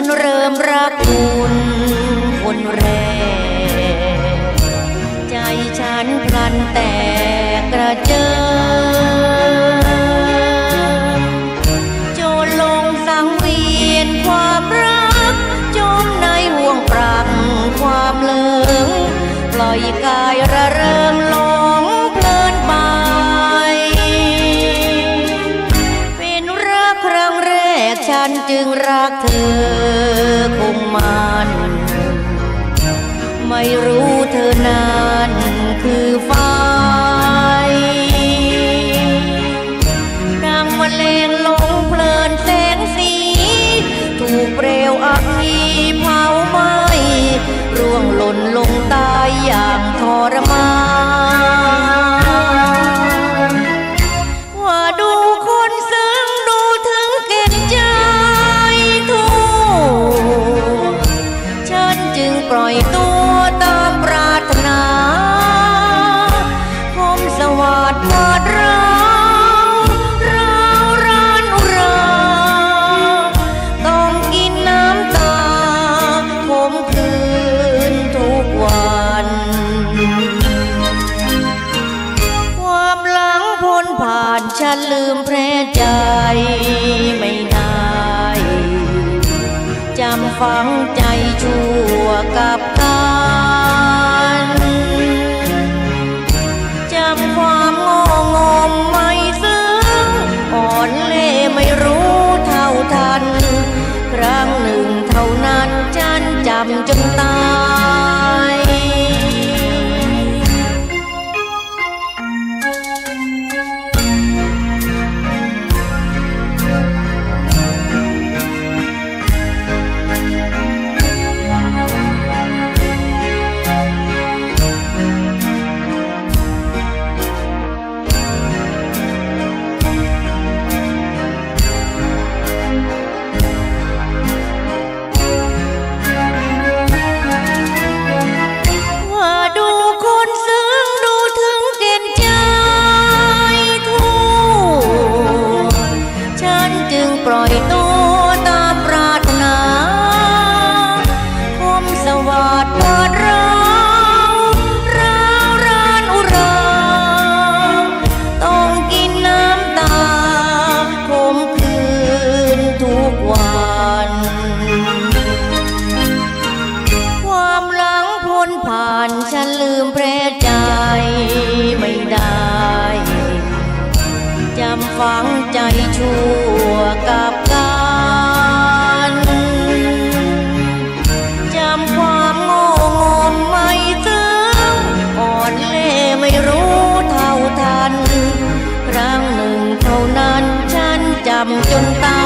ฉันเริ่มรักคุณคนแรก ใจฉันพลันแตกกระเจิงจนลงสังเวียนความรัก จมในห่วงปรักความเลิงปล่อยกายระเริงหลงเพลินไป เป็นรักครั้งแรกฉันจึงรักเธอ มมันไม่รู้เธอนั้นคือไฟดังมะเลงหลงเพลินแสงสี ถูกเปลวอัคคีเผาไหม้ร่วงหล่นลงตายอย่างทรมานานฉันลืมแพร่ใจไม่ได้จำฝังใจชั่วกับกันจำความโง่งมไม่ซึ้งอ่อนเล่ไม่รู้เท่าทัน ครั้งหนึ่งเท่านั้นฉันจำจนตาย วัสดิ์วาดร้าวร้าวรานอุราต้องกินน้ำตาคมคืนทุกวัน ความหลังพ้นผ่านฉันลืมแพรใจไม่ได้ จำฝังใจชั่วกับ รู้เท่าทัน ครั้งหนึ่งเท่านั้นฉันจำจนต